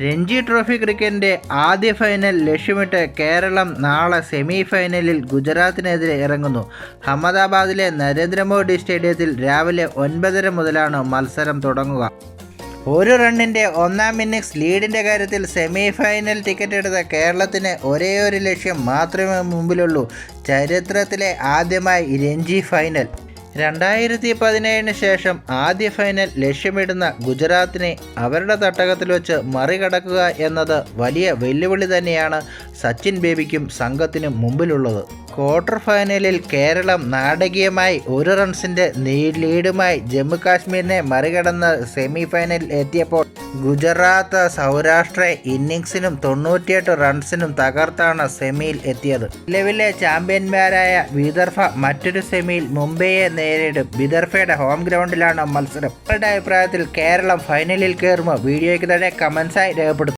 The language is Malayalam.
രഞ്ജി ട്രോഫി ക്രിക്കറ്റിന്റെ ആദ്യ ഫൈനൽ ലക്ഷ്യമിട്ട് കേരളം നാളെ സെമി ഫൈനലിൽ ഗുജറാത്തിനെതിരെ ഇറങ്ങുന്നു. അഹമ്മദാബാദിലെ നരേന്ദ്രമോദി സ്റ്റേഡിയത്തിൽ രാവിലെ ഒൻപതര മുതലാണ് മത്സരം തുടങ്ങുക. ഒരു റണ്ണിന്റെ ഒന്നാം ഇന്നിങ്സ് ലീഡിന്റെ കാര്യത്തിൽ സെമി ഫൈനൽ ടിക്കറ്റ് എടുത്ത കേരളത്തിന് ഒരേ ഒരു ലക്ഷ്യം മാത്രമേ മുമ്പിലുള്ളൂ. ചരിത്രത്തിലെ ആദ്യമായി രഞ്ജി ഫൈനൽ രണ്ടായിരത്തി പതിനേഴിന് ശേഷം ആദ്യ ഫൈനൽ ലക്ഷ്യമിടുന്ന ഗുജറാത്തിനെ അവരുടെ തട്ടകത്തിൽ വെച്ച് മറികടക്കുക എന്നത് വലിയ വെല്ലുവിളി തന്നെയാണ് സച്ചിൻ ബേബിക്കും സംഘത്തിനും മുമ്പിലുള്ളത്. ക്വാർട്ടർ ഫൈനലിൽ കേരളം നാടകീയമായി ഒരു റൺസിന്റെ ലീഡുമായി ജമ്മു കാശ്മീരിനെ മറികടന്ന് സെമി ഫൈനലിൽ എത്തിയപ്പോൾ ഗുജറാത്ത് സൗരാഷ്ട്ര ഇന്നിങ്സിനും തൊണ്ണൂറ്റിയെട്ട് റൺസിനും തകർത്താണ് സെമിയിൽ എത്തിയത്. നിലവിലെ ചാമ്പ്യന്മാരായ വിദർഭ മറ്റൊരു സെമിയിൽ മുംബൈയെ നേരിടും. വിദർഭയുടെ ഹോം ഗ്രൗണ്ടിലാണ് മത്സരം. നിങ്ങളുടെ അഭിപ്രായത്തിൽ കേരളം ഫൈനലിൽ കയറുമോ? വീഡിയോയ്ക്ക് തന്നെ കമൻസായി രേഖപ്പെടുത്തും